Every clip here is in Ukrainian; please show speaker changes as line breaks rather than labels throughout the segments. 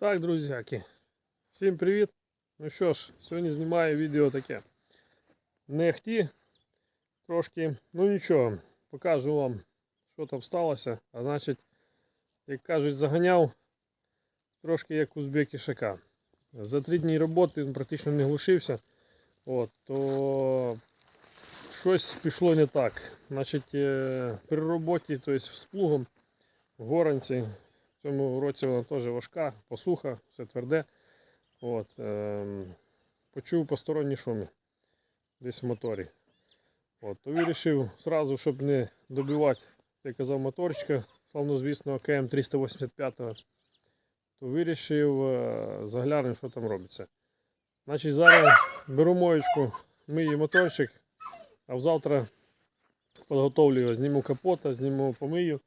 Так, друзяки, всім привіт. Ну що ж, сьогодні знімаю відео таке. Не ахті трошки, ну нічого, покажу вам, що там сталося. А значить, як кажуть, заганяв трошки як узбек ішака. За три дні роботи він практично не глушився. От, то щось пішло не так. Значить, е, при роботі, тобто з плугом в горанці, в цьому році вона теж важка, посуха, все тверде. От, ем, почув посторонні шуми десь в моторі. От, то вирішив зразу, щоб не добивати, як казав, моторчика, славнозвісного КМ 385, то вирішив е, заглянути, що там робиться. Значить, зараз беру моєчку, мию моторчик, а завтра підготовлю його, зніму капота, зніму помию.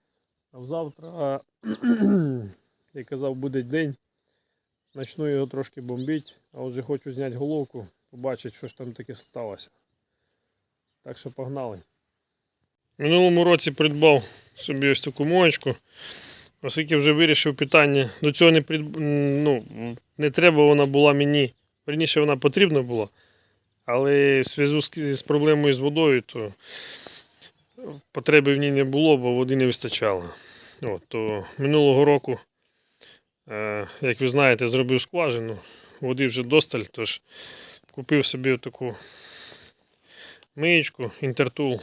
А завтра, як казав, буде день. Начну його трошки бомбити, а отже хочу зняти головку, побачити, що ж там таке сталося. Так що погнали. Минулому році придбав собі ось таку моєчку. Оскільки вже вирішив питання, до цього не придб... ну, не треба вона була мені. Верніше вона потрібна була. Але в зв'язку з проблемою з водою, то потреби в ній не було, бо води не вистачало. От, то минулого року, е, як ви знаєте, зробив скважину, води вже досталь, тож купив собі таку миєчку Intertool,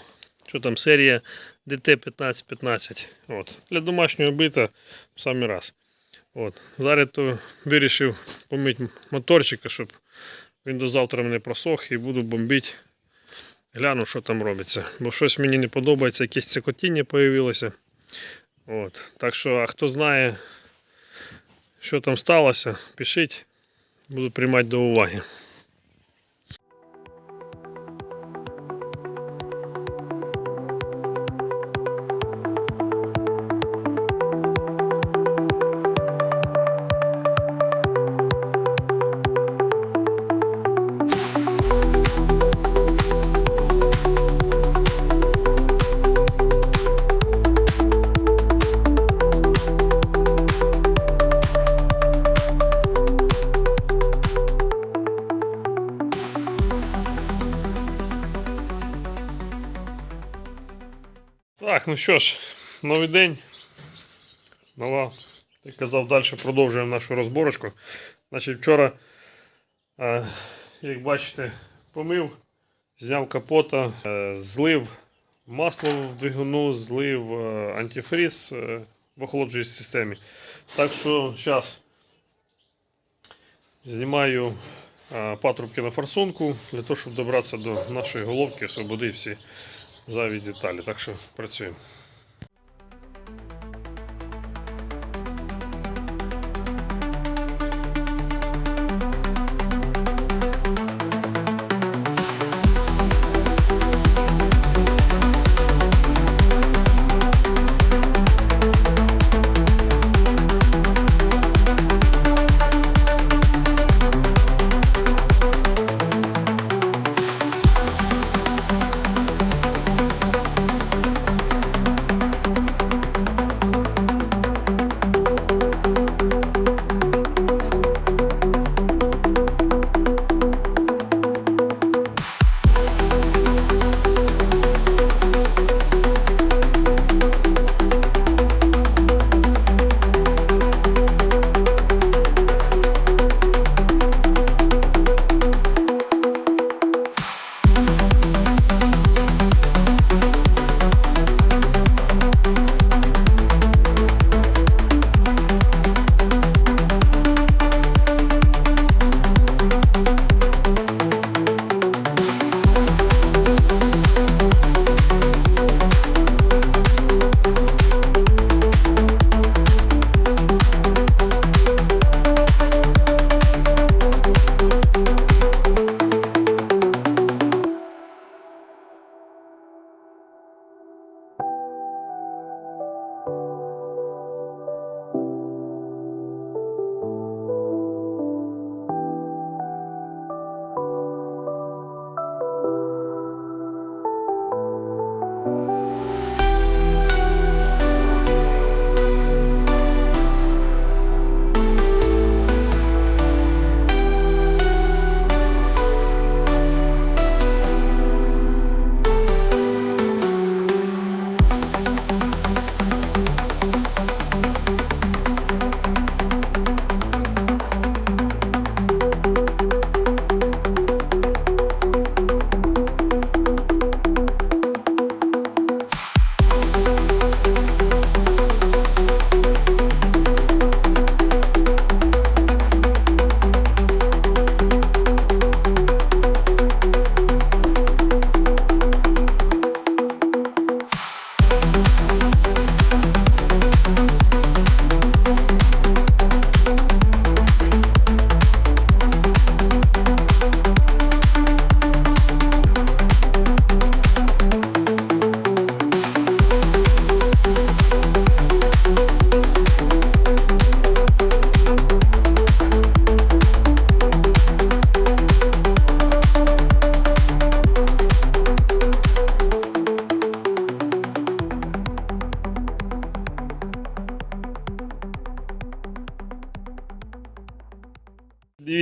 що там серія DT1515. От. Для домашнього бита в самий раз. От. Зараз то вирішив помити моторчика, щоб він до завтра мене просох і буду бомбити. Гляну, що там робиться. Бо щось мені не подобається, якесь цикотіння з'явилося. От. Так що, а хто знає, що там сталося, пишіть, буду приймати до уваги. Ну що ж, новий день. Нова. Як казав, далі продовжуємо нашу розборочку. Значить, вчора, е, як бачите, помив, зняв капота, е, злив масло в двигуну, злив е, антифріз в охолоджуючій системі. Так що зараз знімаю патрубки на форсунку для того, щоб добратися до нашої головки, освободити всі зайві деталі. Так що працюємо.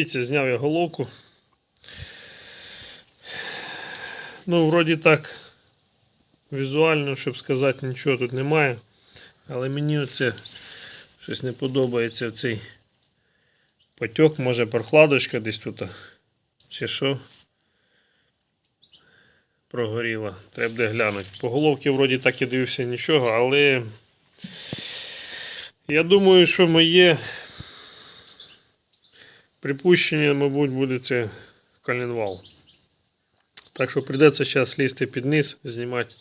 Дивіться, зняв я головку. Ну, вроді так, візуально, щоб сказати, нічого тут немає. Але мені оце щось не подобається цей потік, може прохладочка десь тут. Чи що? Прогоріла. Треба буде глянути. По головці вроді так і дивився нічого, але я думаю, що моє припущення, мабуть, буде це коленвал. Так що прийдеться зараз лізти під низ, знімати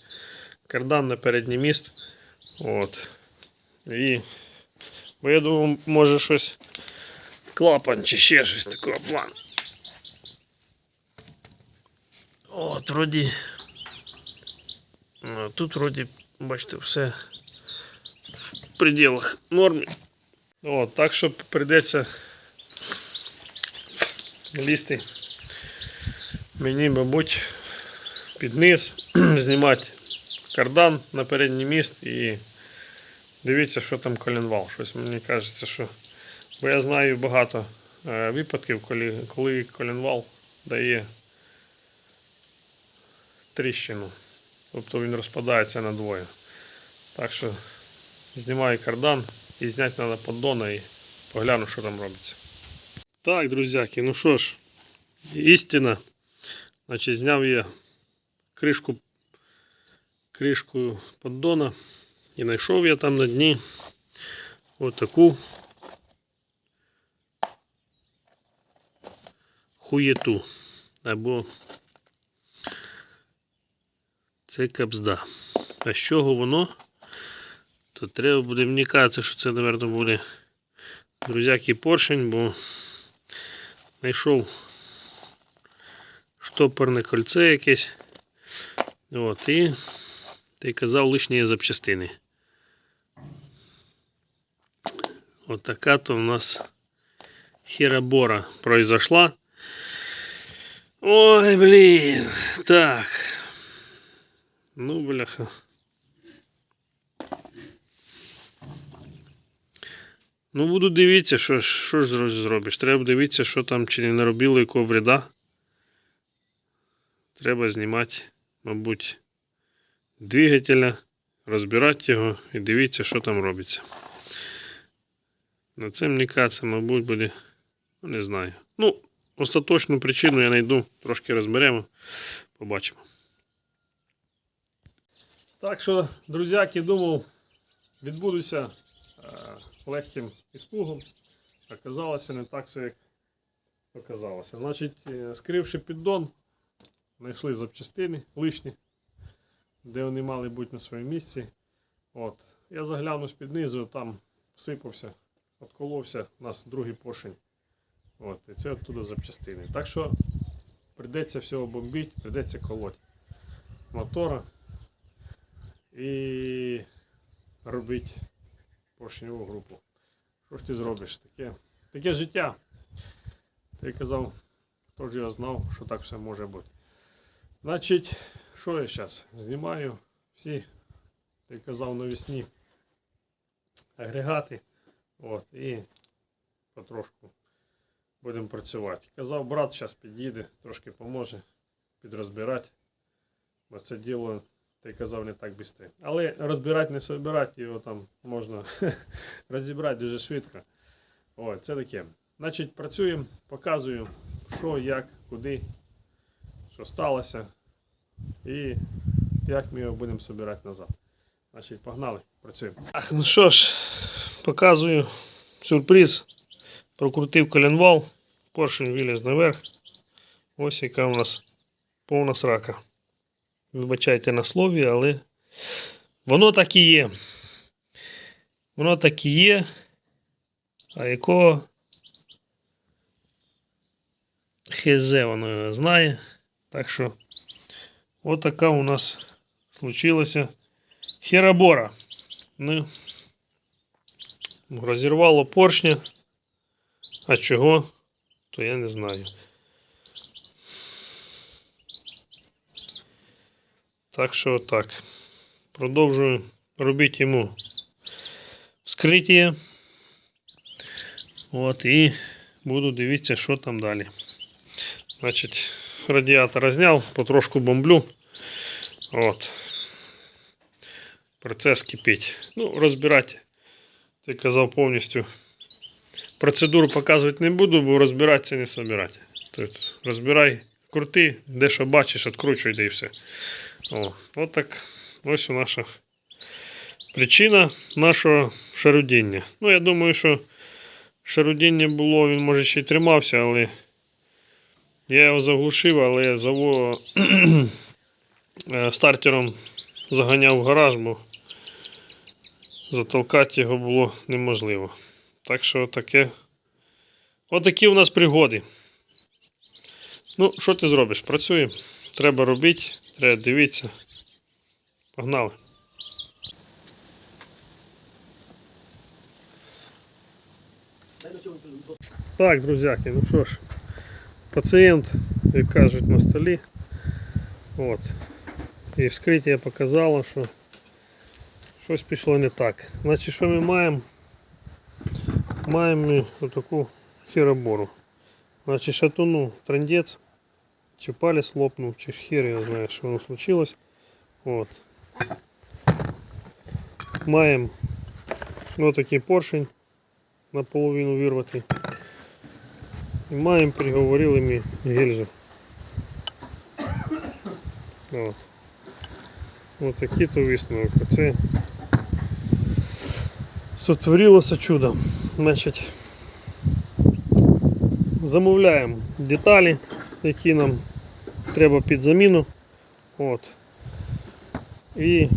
кардан на передній міст. От. І. Бо я думаю, може щось клапан чи ще щось такого плану. От, вроді. Ну, Тут вроді, бачите, все в пределах норми. От, так що прийдеться Лізти мені, мабуть, під низ, знімати кардан на передній міст і дивіться, що там коленвал. Щось мені кажеться, що. Бо я знаю багато е, випадків, коли, коли коленвал дає тріщину. Тобто він розпадається на двоє. Так що знімаю кардан і зняти треба поддона і погляну, що там робиться. Так, друзяки, ну що ж, істина. Значить, зняв я кришку, кришку поддона і знайшов я там на дні отаку хуєту. Або це капзда. А з чого воно? То треба буде вникати, що це, мабуть, буде друзяки поршень, бо знайшов штопорне кольце якесь. От, і ти казав лишні запчастини. От така то у нас херабора произошла. Ой, блін. Так. Ну, бляха. Ну, буду дивитися, що, що ж зробиш. Треба дивитися, що там чи не наробило якого вреда. Треба знімати, мабуть, двигателя, розбирати його і дивитися, що там робиться. На це мені кажеться, мабуть, буде. Ну, не знаю. Ну, остаточну причину я знайду, трошки розберемо, побачимо. Так що, друзяки, думав, відбудуся е, легким іспугом. Оказалося не так все, як показалося. Значить, е, скривши піддон, знайшли запчастини лишні, де вони мали бути на своєму місці. От. Я заглянув з-під низу, там всипався, отколовся, у нас другий поршень. От, і це оттуда запчастини. Так що прийдеться всього бомбити, прийдеться колоть мотора і робити поршневу групу. Що ж ти зробиш? Таке, таке життя. Ти казав, хто ж його знав, що так все може бути. Значить, що я зараз? Знімаю всі, ти казав, навісні агрегати. От, і потрошку будемо працювати. Казав, брат зараз під'їде, трошки поможе підрозбирати. Бо це діло, ти казав, не так швидко. Але розбирати, не собирати, його там можна розібрати дуже швидко. О, це таке. Значить, працюємо, показую, що, як, куди, що сталося. І як ми його будемо збирати назад. Значить, погнали, працюємо. Ах, ну що ж, показую сюрприз. Прокрутив коленвал, поршень виліз наверх. Ось яка у нас повна срака. Вибачайте на слові, але воно так і є. Воно так і є. А якого хз воно його знає. Так що от така у нас случилася херабора. Ну, розірвало поршня. А чого, то я не знаю. Так що так. Продовжую робити йому вскриття. От і буду дивитися, що там далі. Значить, радіатор зняв, потрошку бомблю. От. Процес кипить. Ну, розбирати, ти казав повністю. Процедуру показувати не буду, бо розбиратися не собирати. Тобто розбирай, крути, де що бачиш, відкручуй, де і все. О, от так. Ось наша причина нашого шарудіння. Ну, я думаю, що шарудіння було, він може ще й тримався, але я його заглушив, але заво... е, стартером заганяв в гараж, бо затолкати його було неможливо. Так що таке. Отакі у нас пригоди. Ну, що ти зробиш? Працює. Треба робити, треба дивитися. Погнали. Так, друзяки, ну що ж, пацієнт, як кажуть, на столі. От. І вскриття показало, що щось пішло не так. Значить, що ми маємо? Маємо ми отаку херобору. Значить, шатуну трендець, Чи палець лопнув, чи ж хер я знаю, що воно случилось. От. Маємо отакий поршень наполовину вирвати. І маємо приговорили гільзу. От. Ось такі то висновок. Оце сотворилося чудо. Значить, замовляємо деталі, які нам треба під заміну. От. І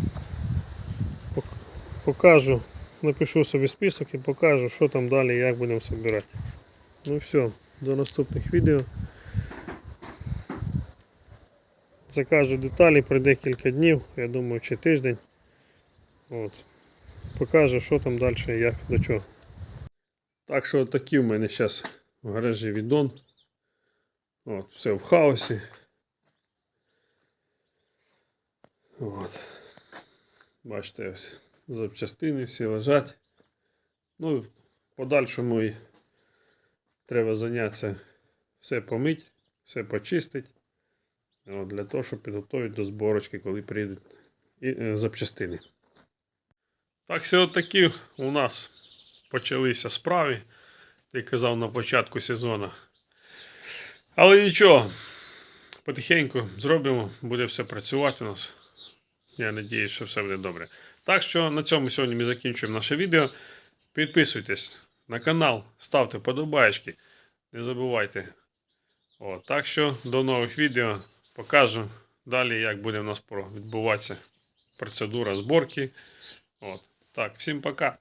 покажу, напишу собі список і покажу, що там далі, як будемо збирати. Ну все, до наступних відео. Закажу деталі пройде кілька днів, я думаю, чи тиждень. От. Покажу, що там далі, як до чого. Так що такі в мене зараз в гаражі відон. От, все в хаосі. От. Бачите, ось запчастини всі лежать. Ну і в подальшому і треба зайнятися все помити, все почистити. От, для того, щоб підготувати до зборочки, коли прийдуть і, е, запчастини. Так, все такі у нас почалися справи, як казав на початку сезону. Але нічого, потихеньку зробимо, буде все працювати у нас. Я сподіваюся, що все буде добре. Так що на цьому сьогодні ми закінчуємо наше відео. Підписуйтесь на канал, ставте подобаєчки. Не забувайте. О, так що до нових відео покажу далі, як буде у нас відбуватися процедура зборки. От. Так, всім пока.